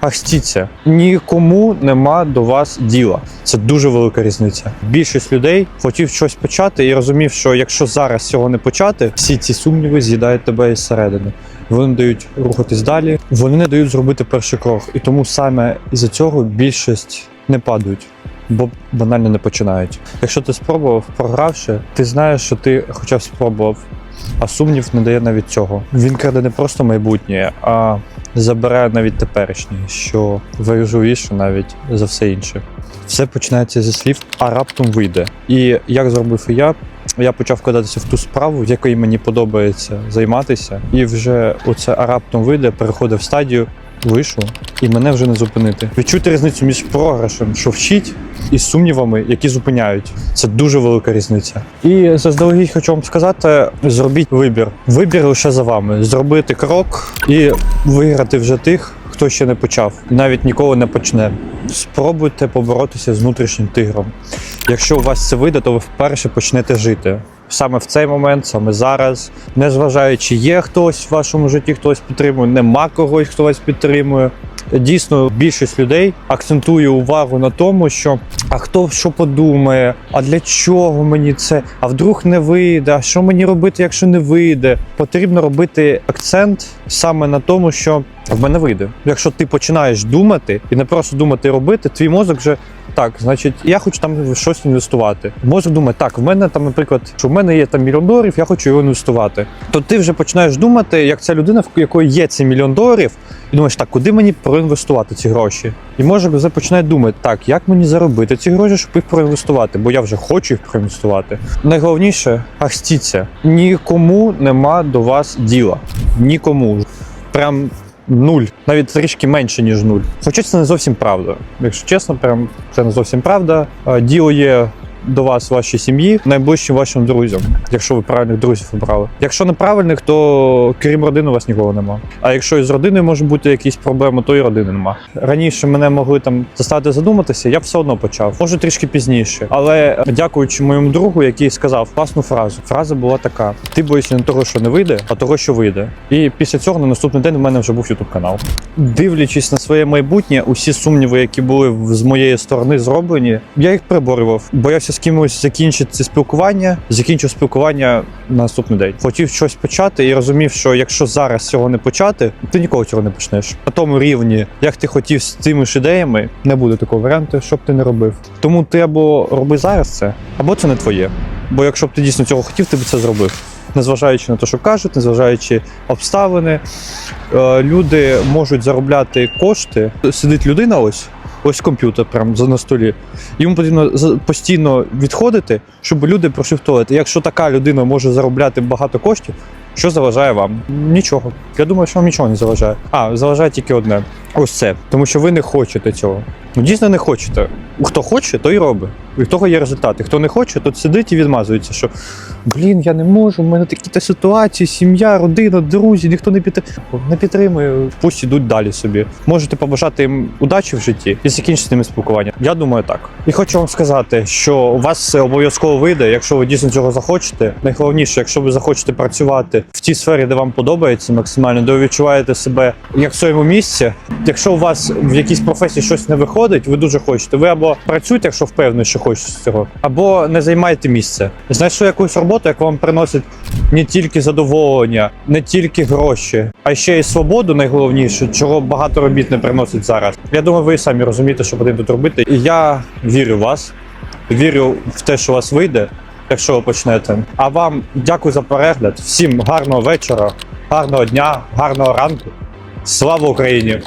Ахстіться, нікому нема до вас діла. Це дуже велика різниця. Більшість людей хотів щось почати і розумів, що якщо зараз цього не почати, всі ці сумніви з'їдають тебе із середини. Вони дають рухатись далі, вони не дають зробити перший крок. І тому саме із-за цього більшість не падають. Бо банально не починають. Якщо ти спробував, програвши, ти знаєш, що ти хоча б спробував, а сумнів не дає навіть цього. Він краде не просто майбутнє, а забирає навіть теперішнє, що важливіше навіть за все інше. Все починається зі слів, а раптом вийде. І як зробив і я, я почав вкладатися в ту справу, в якої мені подобається займатися, і вже оце а раптом вийде, переходив в стадію. Вийшов, і мене вже не зупинити. Відчути різницю між програшем, що вчить, і сумнівами, які зупиняють. Це дуже велика різниця. І заздалегідь хочу вам сказати: зробіть вибір. Вибір лише за вами. Зробити крок і виграти вже тих, хто ще не почав, навіть ніколи не почне. Спробуйте поборотися з внутрішнім тигром. Якщо у вас це вийде, то ви вперше почнете жити. Саме в цей момент, саме зараз, незважаючи, є хтось в вашому житті, хтось підтримує, нема когось, хто вас підтримує. Дійсно, більшість людей акцентує увагу на тому, що а хто що подумає, а для чого мені це? А вдруг не вийде? А що мені робити, якщо не вийде? Потрібно робити акцент саме на тому, що в мене вийде. Якщо ти починаєш думати і не просто думати робити, твій мозок вже так, значить, я хочу там щось інвестувати. Мозок думає, так, в мене там, наприклад, що в мене є там мільйон доларів, я хочу його інвестувати. То ти вже починаєш думати, як ця людина, в якої є цей мільйон доларів, і думаєш, так, куди мені проінвестувати ці гроші? І мозок вже починає думати, так, як мені заробити ці гроші, щоб їх проінвестувати, бо я вже хочу їх проінвестувати. Найголовніше ахстіться, нікому нема до вас діла. Нікому. Прям нуль, навіть трішки менше, ніж нуль. Хоча це не зовсім правда. Якщо чесно, прям це не зовсім правда. Е, Діло є до вас, вашій сім'ї, найближчим вашим друзям, якщо ви правильних друзів обрали. Якщо неправильних, то крім родини у вас нікого нема. А якщо із родиною може бути якісь проблеми, то і родини нема. Раніше мене могли там заставити задуматися, я б все одно почав. Може трішки пізніше. Але дякуючи моєму другу, який сказав класну фразу. Фраза була така: ти боїшся не того, що не вийде, а того, що вийде. І після цього на наступний день у мене вже був ютуб канал. Дивлячись на своє майбутнє, усі сумніви, які були з моєї сторони зроблені, я їх приборював. Боявся з кимось закінчити це спілкування, закінчив спілкування на наступний день. Хотів щось почати і розумів, що якщо зараз цього не почати, ти ніколи цього не почнеш. На тому рівні, як ти хотів з цими ж ідеями, не буде такого варіанту, щоб ти не робив. Тому ти або роби зараз це, або це не твоє. Бо якщо б ти дійсно цього хотів, ти б це зробив. Незважаючи на те, що кажуть, незважаючи обставини, е, люди можуть заробляти кошти. Сидить людина ось. Ось комп'ютер прямо на столі. Йому потрібно постійно відходити, щоб люди. І Якщо така людина може заробляти багато коштів, що заважає вам? Нічого. Я думаю, що вам нічого не заважає. А, заважає тільки одне. Ось це. Тому що ви не хочете цього. Ну, дійсно не хочете. Хто хоче, той і робить. І в того є результати. Хто не хоче, то сидить і відмазується, що блін, я не можу, в мене такі-то ситуації, сім'я, родина, друзі, ніхто не підтримує. Не підтримує, пусть ідуть далі собі. Можете побажати їм удачі в житті і закінчити ними спілкування. Я думаю, так. І хочу вам сказати, що у вас це обов'язково вийде, якщо ви дійсно цього захочете. Найголовніше, якщо ви захочете працювати в тій сфері, де вам подобається максимально, де ви відчуваєте себе як в своєму місці. Якщо у вас в якійсь професії щось не виходить, ви дуже хочете. Ви або працюєте, якщо впевнені, що хочете цього, або не займаєте місце. Знайшли якусь роботу, яка вам приносить не тільки задоволення, не тільки гроші, а ще й свободу, найголовніше, чого багато робіт не приносить зараз. Я думаю, ви самі розумієте, що потрібно тут робити. І я вірю в вас, вірю в те, що у вас вийде, якщо ви почнете. А вам дякую за перегляд. Всім гарного вечора, гарного дня, гарного ранку. Слава Україні!